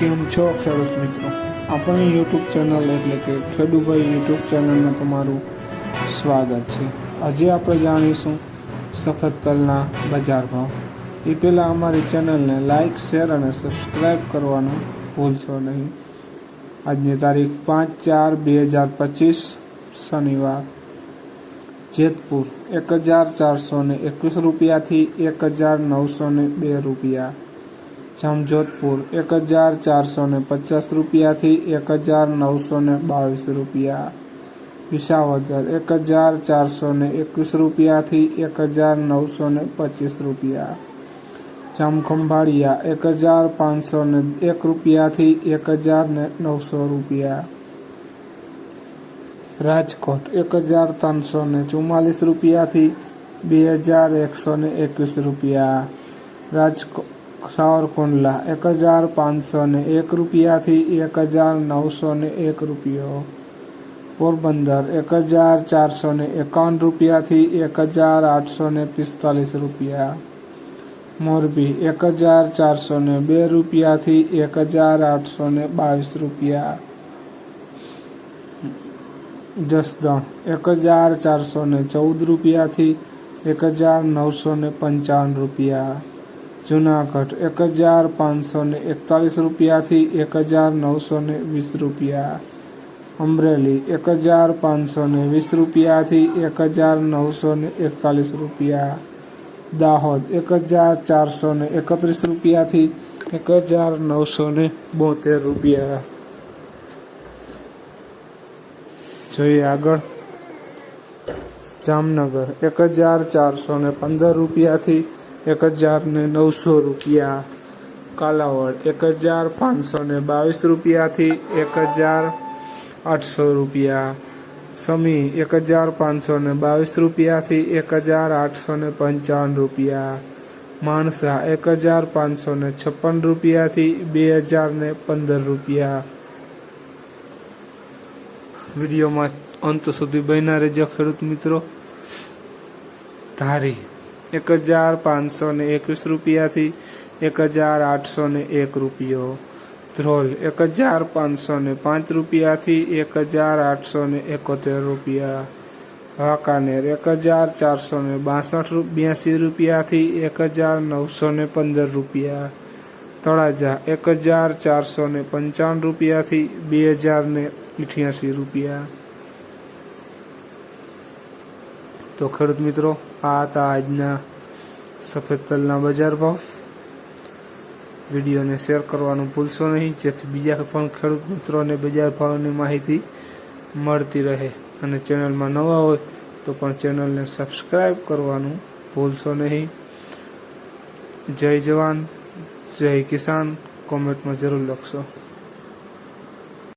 કેમ છો? ખેડૂત મિત્રો. આપણી યુટ્યુબ ચેનલ એટલે કે ખેડૂભાઈ યુટ્યુબ ચેનલમાં તમારું સ્વાગત છે. આજે આપણે જાણીશું સફેદ તલના બજાર ભાવ. એ પહેલાં અમારી ચેનલને લાઇક શેર અને સબસ્ક્રાઈબ કરવાનું ભૂલશો નહીં. આજની તારીખ પાંચ ચાર બે હજાર પચીસ, શનિવાર. જેતપુર એક હજાર ચારસો એકવીસ રૂપિયાથી એક હજાર નવસો બે રૂપિયા. જામજોધપુર એક હજાર ચારસો ને પચાસ રૂપિયાથી એક હજાર નવસો ને બાવીસ રૂપિયા. વિસાવદર એક હજાર ચારસો ને એકવીસ રૂપિયાથી એક હજાર નવસો ને પચીસ રૂપિયા. જામખંભાળિયા એક હજાર પાંચસો ને એક રૂપિયાથી એક હજાર ને નવસો રૂપિયા. રાજકોટ એક હજાર ત્રણસો ને ચુમ્માલીસ રૂપિયાથી બે હજાર એકસો ને એકવીસ રૂપિયા. રાજકોટ સાવરકુંડલા, એક હજાર પાંચસો ને એક રૂપિયાથી એક હજાર નવસો ને એક રૂપિયો. પોરબંદર, એક હજાર ચારસો ને એકાવન રૂપિયાથી એક હજાર આઠસો ને પિસ્તાલીસ રૂપિયા. મોરબી, એક હજાર ચારસો ને બે રૂપિયાથી એક હજાર આઠસો ને બાવીસ રૂપિયા. જસદણ, એક હજાર ચારસો ને ચૌદ રૂપિયાથી એક હજાર નવસો ને પંચાવન રૂપિયા. જુનાગઢ એક હજાર પાંચસો ને એકતાલીસ રૂપિયાથી એક હજાર નવસો ને વીસ રૂપિયા. અમરેલી એક હજાર પાંચસો ને વીસ રૂપિયાથી એક હજાર નવસો ને એકતાલીસ રૂપિયા. દાહોદ એક હજાર ચારસો ને એકત્રીસ રૂપિયાથી એક હજાર નવસો ને બોતેર રૂપિયા. જોઈએ આગળ. જામનગર એક હજાર ચારસો ને પંદર રૂપિયાથી એક હજાર ને નવસો રૂપિયા કાલાવડ, એક હજાર પાંચસો ને બાવીસ રૂપિયાથી એક હજાર આઠસો રૂપિયા. સમી, એક હજાર પાંચસો ને બાવીસ રૂપિયાથી એક હજાર આઠસો ને પંચાવન રૂપિયા. માણસા, એક હજાર પાંચસો ને છપ્પન રૂપિયાથી બે હજાર ને પંદર રૂપિયા. વિડીયોમાં અંત સુધી બન્યા રહેજો ખેડૂત મિત્રો. ધારી. એક હજાર પાંચસો ને એકવીસ રૂપિયાથી એક હજાર આઠસો ને એક રૂપિયો. ધ્રોલ એક હજાર પાંચસો ને પાંચ રૂપિયાથી એક હજાર આઠસો ને એકોતેર રૂપિયા. વાંકાનેર એક હજાર ચારસો ને બાસઠ બ્યાસી રૂપિયાથી એક હજાર નવસો ને પંદર રૂપિયા. તળાજા એક હજાર ચારસો ને પંચાવન રૂપિયાથી બે હજાર ને રૂપિયા. તો ખેડૂત મિત્રો, આ હતા આજના સફેદ તલના બજાર ભાવ. વિડીયોને શેર કરવાનું ભૂલશો નહીં, જેથી બીજા પણ ખેડૂત મિત્રોને બજાર ભાવની માહિતી મળતી રહે. અને ચેનલમાં નવા હોય તો પણ ચેનલને સબસ્ક્રાઈબ કરવાનું ભૂલશો નહીં. જય જવાન, જય કિસાન, કોમેન્ટમાં જરૂર લખશો.